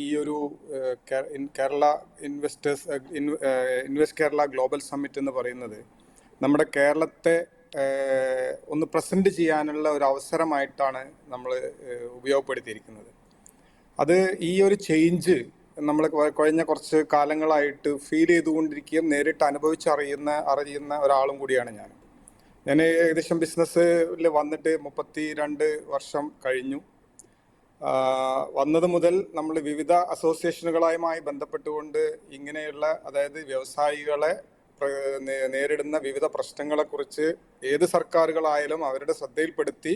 ഈ ഒരു Kerala investors invest Kerala global summit എന്ന് പറയുന്നത് നമ്മുടെ കേരളത്തെ ഒന്ന് പ്രസന്റ് ചെയ്യാനുള്ള ഒരു അവസരമായിട്ടാണ് നമ്മൾ ഉപയോഗപ്പെടുത്തിയിരിക്കുന്നത്. അത് ഈ ഒരു ചേഞ്ച് നമ്മൾ കഴിഞ്ഞ കുറച്ച് കാലങ്ങളായിട്ട് ഫീൽ ചെയ്തുകൊണ്ടിരിക്കുകയും നേരിട്ട് അനുഭവിച്ചറിയുന്ന അറിയുന്ന ഒരാളും കൂടിയാണ് ഞാൻ. ഞാൻ ഏകദേശം ബിസിനസ്സിൽ വന്നിട്ട് മുപ്പത്തി രണ്ട് വർഷം കഴിഞ്ഞു. വന്നത് മുതൽ നമ്മൾ വിവിധ അസോസിയേഷനുകളുമായി ബന്ധപ്പെട്ടുകൊണ്ട് ഇങ്ങനെയുള്ള അതായത് വ്യവസായികളെ നേരിടുന്ന വിവിധ പ്രശ്നങ്ങളെക്കുറിച്ച് ഏത് സർക്കാരുകളായാലും അവരുടെ ശ്രദ്ധയിൽപ്പെടുത്തി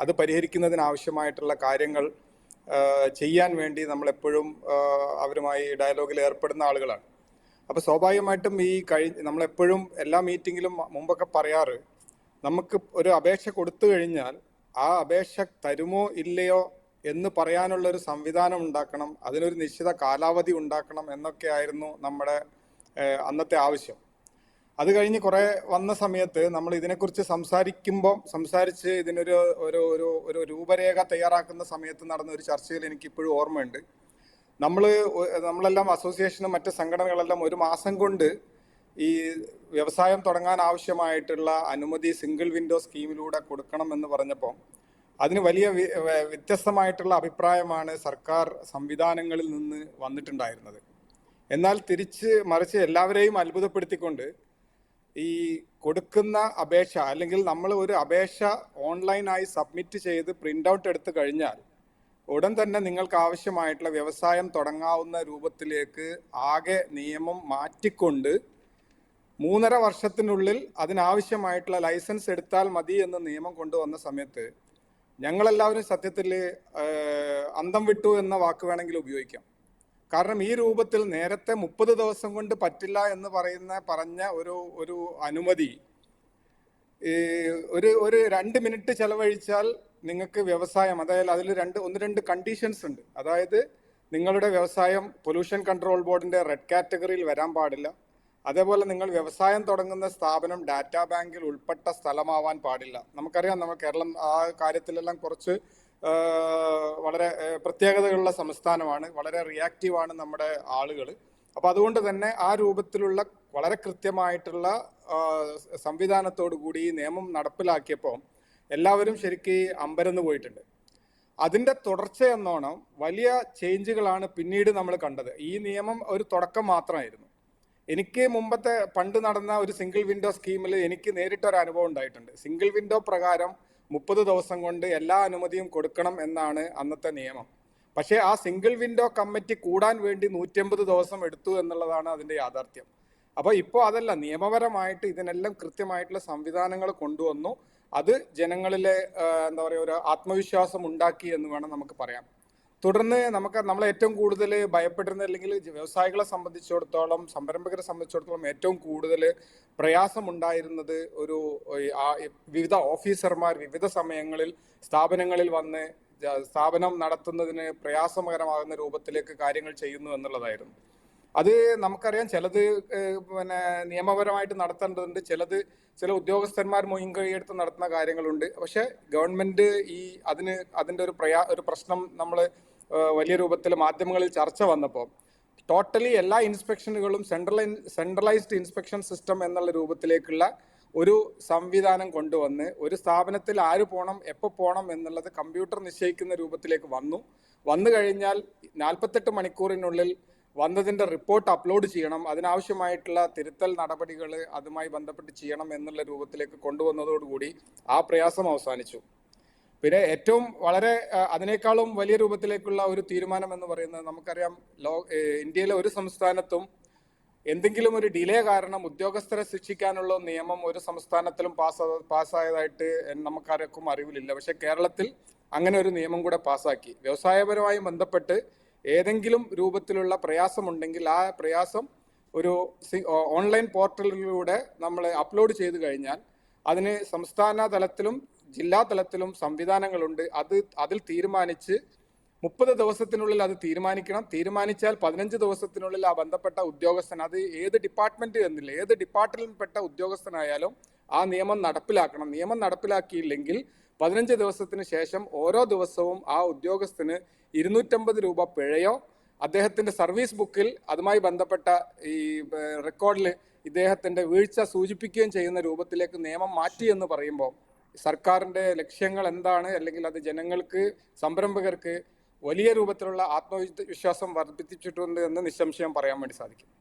അത് പരിഹരിക്കുന്നതിനാവശ്യമായിട്ടുള്ള കാര്യങ്ങൾ ചെയ്യാൻ വേണ്ടി നമ്മൾ എപ്പോഴും അവരുമായി ഡയലോഗിൽ ഏർപ്പെടുന്ന ആളുകളാണ്. അപ്പോൾ സ്വാഭാവികമായിട്ടും ഈ കഴി നമ്മളെപ്പോഴും എല്ലാ മീറ്റിങ്ങിലും മുമ്പൊക്കെ പറയാറ് നമുക്ക് ഒരു അപേക്ഷ കൊടുത്തു കഴിഞ്ഞാൽ ആ അപേക്ഷ തരുമോ ഇല്ലയോ എന്ന് പറയാനുള്ള ഒരു സംവിധാനം ഉണ്ടാക്കണം അതിനൊരു നിശ്ചിത കാലാവധി ഉണ്ടാക്കണം എന്നൊക്കെ ആയിരുന്നു നമ്മുടെ അന്നത്തെ ആവശ്യം. അത് കഴിഞ്ഞ് കുറേ വന്ന സമയത്ത് നമ്മൾ ഇതിനെക്കുറിച്ച് സംസാരിക്കുമ്പോൾ സംസാരിച്ച് ഇതിനൊരു ഒരു ഒരു ഒരു രൂപരേഖ തയ്യാറാക്കുന്ന സമയത്ത് നടന്ന ഒരു ചർച്ചയിൽ എനിക്ക് ഇപ്പോഴും ഓർമ്മയുണ്ട് നമ്മൾ നമ്മളെല്ലാം അസോസിയേഷനും മറ്റ് സംഘടനകളെല്ലാം ഒരു മാസം കൊണ്ട് ഈ വ്യവസായം തുടങ്ങാൻ ആവശ്യമായിട്ടുള്ള അനുമതി സിംഗിൾ വിൻഡോ സ്കീമിലൂടെ കൊടുക്കണം എന്ന് പറഞ്ഞപ്പോൾ അതിന് വലിയ വ്യത്യസ്തമായിട്ടുള്ള അഭിപ്രായമാണ് സർക്കാർ സംവിധാനങ്ങളിൽ നിന്ന് വന്നിട്ടുണ്ടായിരുന്നത്. എന്നാൽ തിരിച്ച് മറിച്ച് എല്ലാവരെയും അത്ഭുതപ്പെടുത്തിക്കൊണ്ട് ഈ കൊടുക്കുന്ന അപേക്ഷ അല്ലെങ്കിൽ നമ്മൾ ഒരു അപേക്ഷ ഓൺലൈനായി സബ്മിറ്റ് ചെയ്ത് പ്രിന്റ് ഔട്ട് എടുത്തു കഴിഞ്ഞാൽ ഉടൻ തന്നെ നിങ്ങൾക്ക് ആവശ്യമായിട്ടുള്ള വ്യവസായം തുടങ്ങാവുന്ന രൂപത്തിലേക്ക് ആകെ നിയമം മാറ്റിക്കൊണ്ട് മൂന്നര വർഷത്തിനുള്ളിൽ അതിനാവശ്യമായിട്ടുള്ള ലൈസൻസ് എടുത്താൽ മതി എന്ന നിയമം കൊണ്ടുവന്ന സമയത്ത് ഞങ്ങളെല്ലാവരും സത്യത്തിൽ അന്തം വിട്ടു എന്ന വാക്ക് വേണമെങ്കിൽ ഉപയോഗിക്കാം. കാരണം ഈ രൂപത്തിൽ നേരത്തെ മുപ്പത് ദിവസം കൊണ്ട് പറ്റില്ല എന്ന് പറയുന്ന പറഞ്ഞ ഒരു ഒരു അനുമതി ഒരു ഒരു രണ്ട് മിനിറ്റ് ചെലവഴിച്ചാൽ നിങ്ങൾക്ക് വ്യവസായം അതായത് അതിൽ രണ്ട് ഒന്ന് രണ്ട് കണ്ടീഷൻസ് ഉണ്ട്. അതായത് നിങ്ങളുടെ വ്യവസായം പൊല്യൂഷൻ കൺട്രോൾ ബോർഡിന്റെ റെഡ് കാറ്റഗറിയിൽ വരാൻ പാടില്ല. അതേപോലെ നിങ്ങൾ വ്യവസായം തുടങ്ങുന്ന സ്ഥാപനം ഡാറ്റാ ബാങ്കിൽ ഉൾപ്പെട്ട സ്ഥലമാവാൻ പാടില്ല. നമുക്കറിയാം നമ്മൾ കേരളം ആ കാര്യത്തിലെല്ലാം കുറച്ച് വളരെ പ്രത്യേകതകളുള്ള സംസ്ഥാനമാണ്. വളരെ റിയാക്റ്റീവാണ് നമ്മുടെ ആളുകൾ അപ്പൊ അതുകൊണ്ട് തന്നെ ആ രൂപത്തിലുള്ള വളരെ കൃത്യമായിട്ടുള്ള സംവിധാനത്തോടു കൂടി ഈ നിയമം നടപ്പിലാക്കിയപ്പോൾ എല്ലാവരും ശരിക്ക് അമ്പരന്ന് പോയിട്ടുണ്ട്. അതിന്റെ തുടർച്ചയെന്നോണം വലിയ ചേഞ്ചുകളാണ് പിന്നീട് നമ്മൾ കണ്ടത്. ഈ നിയമം ഒരു തുടക്കം മാത്രമായിരുന്നു. എനിക്ക് മുമ്പത്തെ പണ്ട് നടന്ന ഒരു സിംഗിൾ വിൻഡോ സ്കീമിൽ എനിക്ക് നേരിട്ടൊരു അനുഭവം ഉണ്ടായിട്ടുണ്ട്. സിംഗിൾ വിൻഡോ പ്രകാരം മുപ്പത് ദിവസം കൊണ്ട് എല്ലാ അനുമതിയും കൊടുക്കണം എന്നാണ് അന്നത്തെ നിയമം. പക്ഷേ ആ സിംഗിൾ വിൻഡോ കമ്മിറ്റി കൂടാൻ വേണ്ടി നൂറ്റമ്പത് ദിവസം എടുത്തു എന്നുള്ളതാണ് അതിന്റെ യാഥാർത്ഥ്യം. അപ്പോൾ ഇപ്പോൾ അതല്ല നിയമപരമായിട്ട് ഇതിനെല്ലാം കൃത്യമായിട്ടുള്ള സംവിധാനങ്ങൾ കൊണ്ടുവന്നു. അത് ജനങ്ങളിലെ എന്താ പറയുക ഒരു ആത്മവിശ്വാസം ഉണ്ടാക്കി എന്ന് വേണം നമുക്ക് പറയാം. തുടർന്ന് നമുക്ക് നമ്മൾ ഏറ്റവും കൂടുതൽ ഭയപ്പെട്ടിരുന്ന അല്ലെങ്കിൽ വ്യവസായികളെ സംബന്ധിച്ചിടത്തോളം സംരംഭകരെ സംബന്ധിച്ചിടത്തോളം ഏറ്റവും കൂടുതൽ പ്രയാസമുണ്ടായിരുന്നത് ഒരു വിവിധ ഓഫീസർമാർ വിവിധ സമയങ്ങളിൽ സ്ഥാപനങ്ങളിൽ വന്ന് സ്ഥാപനം നടത്തുന്നതിന് പ്രയാസകരമാകുന്ന രൂപത്തിലേക്ക് കാര്യങ്ങൾ ചെയ്യുന്നു എന്നുള്ളതായിരുന്നു. അത് നമുക്കറിയാം ചിലത് പിന്നെ നിയമപരമായിട്ട് നടത്തേണ്ടതുണ്ട് ചിലത് ചില ഉദ്യോഗസ്ഥന്മാർ മുൻകൈയെടുത്ത് നടത്തുന്ന കാര്യങ്ങളുണ്ട്. പക്ഷെ ഗവൺമെന്റ് ഈ അതിന് അതിന്റെ ഒരു പ്രയാ ഒരു പ്രശ്നം നമ്മൾ വലിയ രൂപത്തിൽ മാധ്യമങ്ങളിൽ ചർച്ച വന്നപ്പോൾ ടോട്ടലി എല്ലാ ഇൻസ്പെക്ഷനുകളും സെൻട്രൽ സെൻട്രലൈസ്ഡ് ഇൻസ്പെക്ഷൻ സിസ്റ്റം എന്നുള്ള രൂപത്തിലേക്കുള്ള ഒരു സംവിധാനം കൊണ്ടുവന്ന് ഒരു സ്ഥാപനത്തിൽ ആര് പോകണം എപ്പോൾ പോകണം എന്നുള്ളത് കമ്പ്യൂട്ടർ നിശ്ചയിക്കുന്ന രൂപത്തിലേക്ക് വന്നു. വന്നു കഴിഞ്ഞാൽ നാൽപ്പത്തെട്ട് മണിക്കൂറിനുള്ളിൽ വന്നതിന്റെ റിപ്പോർട്ട് അപ്ലോഡ് ചെയ്യണം അതിനാവശ്യമായിട്ടുള്ള തിരുത്തൽ നടപടികൾ അതുമായി ബന്ധപ്പെട്ട് ചെയ്യണം എന്നുള്ള രൂപത്തിലേക്ക് കൊണ്ടുവന്നതോടുകൂടി ആ പ്രയാസം അവസാനിച്ചു. പിന്നെ ഏറ്റവും വളരെ അതിനേക്കാളും വലിയ രൂപത്തിലേക്കുള്ള ഒരു തീരുമാനം എന്ന് പറയുന്നത് നമുക്കറിയാം ലോ ഇന്ത്യയിലെ ഒരു സംസ്ഥാനത്തും എന്തെങ്കിലും ഒരു ഡിലേ കാരണം ഉദ്യോഗസ്ഥരെ ശിക്ഷിക്കാനുള്ള നിയമം ഒരു സംസ്ഥാനത്തിലും പാസ് പാസ്സായതായിട്ട് നമുക്കാർക്കും അറിവിലില്ല. പക്ഷെ കേരളത്തിൽ അങ്ങനെ ഒരു നിയമം കൂടെ പാസ്സാക്കി. വ്യവസായപരമായി ബന്ധപ്പെട്ട് ഏതെങ്കിലും രൂപത്തിലുള്ള പ്രയാസമുണ്ടെങ്കിൽ ആ പ്രയാസം ഒരു ഓൺലൈൻ പോർട്ടലിലൂടെ നമ്മൾ അപ്ലോഡ് ചെയ്ത് കഴിഞ്ഞാൽ അതിന് സംസ്ഥാന തലത്തിലും ജില്ലാ തലത്തിലും സംവിധാനങ്ങളുണ്ട്. അത് അതിൽ തീരുമാനിച്ച് മുപ്പത് ദിവസത്തിനുള്ളിൽ അത് തീരുമാനിക്കണം. തീരുമാനിച്ചാൽ പതിനഞ്ച് ദിവസത്തിനുള്ളിൽ ആ ബന്ധപ്പെട്ട ഉദ്യോഗസ്ഥൻ അത് ഏത് ഡിപ്പാർട്ട്മെന്റ് എന്നില്ല ഏത് ഡിപ്പാർട്ട്മെന്റിൽപ്പെട്ട ഉദ്യോഗസ്ഥനായാലും ആ നിയമം നടപ്പിലാക്കണം. നിയമം നടപ്പിലാക്കിയില്ലെങ്കിൽ പതിനഞ്ച് ദിവസത്തിന് ശേഷം ഓരോ ദിവസവും ആ ഉദ്യോഗസ്ഥന് ഇരുന്നൂറ്റമ്പത് രൂപ പിഴയോ അദ്ദേഹത്തിന്റെ സർവീസ് ബുക്കിൽ അതുമായി ബന്ധപ്പെട്ട ഈ റെക്കോർഡിൽ ഇദ്ദേഹത്തിന്റെ വീഴ്ച സൂചിപ്പിക്കുകയും ചെയ്യുന്ന രൂപത്തിലേക്ക് നിയമം മാറ്റി എന്ന് പറയുമ്പോൾ സർക്കാരിന്റെ ലക്ഷ്യങ്ങൾ എന്താണ്? അല്ലെങ്കിൽ അത് ജനങ്ങൾക്ക് സംരംഭകർക്ക് വലിയ രൂപത്തിലുള്ള ആത്മവിശ്വാസം വർദ്ധിപ്പിച്ചിട്ടുണ്ട് എന്ന് നിസ്സംശയം പറയാൻ വേണ്ടി സാധിക്കും.